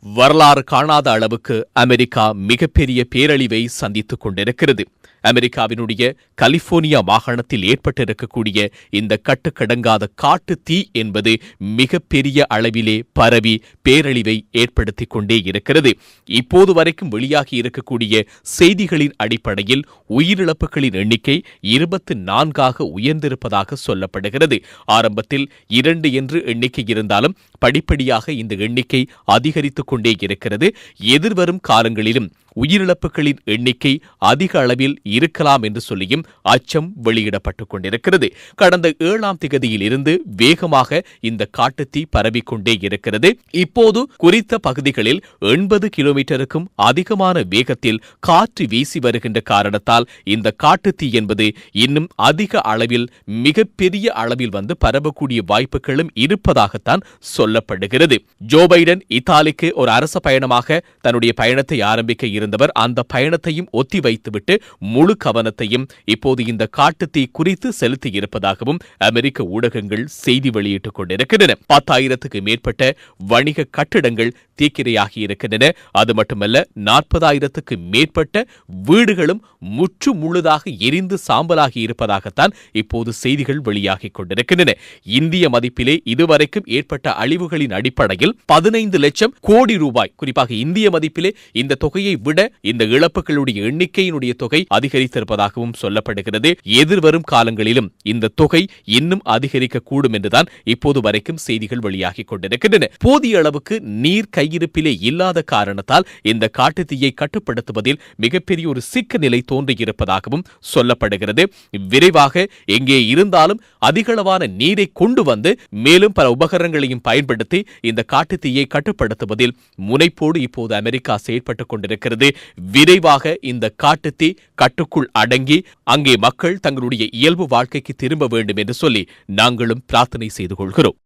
வரலாறு காணாத அளவுக்கு அமெரிக்கா மிகப்பெரிய பேரழிவை சந்தித்துக் கொண்டிருக்கிறது. அமெரிக்காவினுடைய கலிபோர்னியா மாகாணத்தில் ஏற்பட்டிருக்கக்கூடிய இந்த கட்டுக்கடங்காத காட்டு தீ என்பது மிகப்பெரிய அளவிலே பரவி பேரழிவை ஏற்படுத்திக் கொண்டே இருக்கிறது. இப்போது வரைக்கும் வெளியாகி இருக்கக்கூடிய செய்திகளின் அடிப்படையில் உயிரிழப்புகளின் எண்ணிக்கை இருபத்தி நான்காக உயர்ந்திருப்பதாக சொல்லப்படுகிறது. ஆரம்பத்தில் இரண்டு என்று எண்ணிக்கை இருந்தாலும் படிப்படியாக இந்த எண்ணிக்கை அதிகரித்துக் கொண்டே இருக்கிறது. எதிர்வரும் காலங்களிலும் உயிரிழப்புகளின் எண்ணிக்கை அதிக அளவில் இருக்கலாம் என்று சொல்லியும் அச்சம் வெளியிடப்பட்டுக் கொண்டிருக்கிறது. கடந்த ஏழாம் திகதியிலிருந்து வேகமாக இந்த காட்டுத்தீ பரவிக்கொண்டே இருக்கிறது. இப்போது குறித்த பகுதிகளில் எண்பது கிலோமீட்டருக்கும் அதிகமான வேகத்தில் காற்று வீசி வருகின்ற காரணத்தால் இந்த காட்டுத்தீ என்பது இன்னும் அதிக அளவில் மிகப்பெரிய அளவில் வந்து பரவக்கூடிய வாய்ப்புகளும் இருப்பதாகத்தான் சொல்லப்படுகிறது. ஜோ பைடன் இத்தாலிக்கு ஒரு அரச பயணமாக தன்னுடைய பயணத்தை ஆரம்பிக்க இருந்தவர் அந்த பயணத்தையும் ஒத்தி வைத்துவிட்டு முழு கவனத்தையும் இப்போது இந்த காட்டுத்தீ குறித்து செலுத்தி இருப்பதாகவும் அமெரிக்க ஊடகங்கள் செய்தி வெளியிட்டுக் கொண்டிருக்கின்றன. பத்தாயிரத்துக்கு மேற்பட்ட வணிக கட்டிடங்கள் தீக்கிரையாகி இருக்கின்றன. அது மட்டுமல்ல நாற்பதாயிரத்துக்கு மேற்பட்ட வீடுகளும் முற்று முழுதாக எரிந்து சாம்பலாகி இருப்பதாகத்தான் இப்போது செய்திகள் வெளியாகிக் கொண்டிருக்கின்றன. இந்திய மதிப்பிலே இதுவரைக்கும் ஏற்பட்ட அழிவுகளின் அடிப்படையில் பதினைந்து லட்சம் கோடி ரூபாய் குறிப்பாக இந்திய மதிப்பிலே இந்த தொகையை விட இந்த இழப்புகளுடைய எண்ணிக்கையினுடைய தொகை அதிகரித்திருப்பதாகவும் சொல்லப்படுகிறது. எதிர்வரும் காலங்களிலும் இந்த தொகை இன்னும் அதிகரிக்க கூடும் என்றுதான் இப்போது வரைக்கும் செய்திகள் வெளியாகிக் கொண்டிருக்கின்றன. போதிய அளவுக்கு நீர் கை கையிருப்பிலே இல்லாத காரணத்தால் இந்த காட்டுத்தீயை கட்டுப்படுத்துவதில் மிகப்பெரிய ஒரு சிக்க நிலை தோன்றியிருப்பதாகவும் சொல்லப்படுகிறது. விரைவாக எங்கே இருந்தாலும் அதிகளவான நீரை கொண்டு வந்து மேலும் பல உபகரணங்களையும் பயன்படுத்தி இந்த காட்டுத்தீயை கட்டுப்படுத்துவதில் முனைப்போடு இப்போது அமெரிக்கா செயற்பட்டுக் கொண்டிருக்கிறது. விரைவாக இந்த காட்டுத்தீ கட்டுக்குள் அடங்கி அங்கே மக்கள் தங்களுடைய இயல்பு வாழ்க்கைக்கு திரும்ப வேண்டும் என்று சொல்லி நாங்களும் பிரார்த்தனை செய்து கொள்கிறோம்.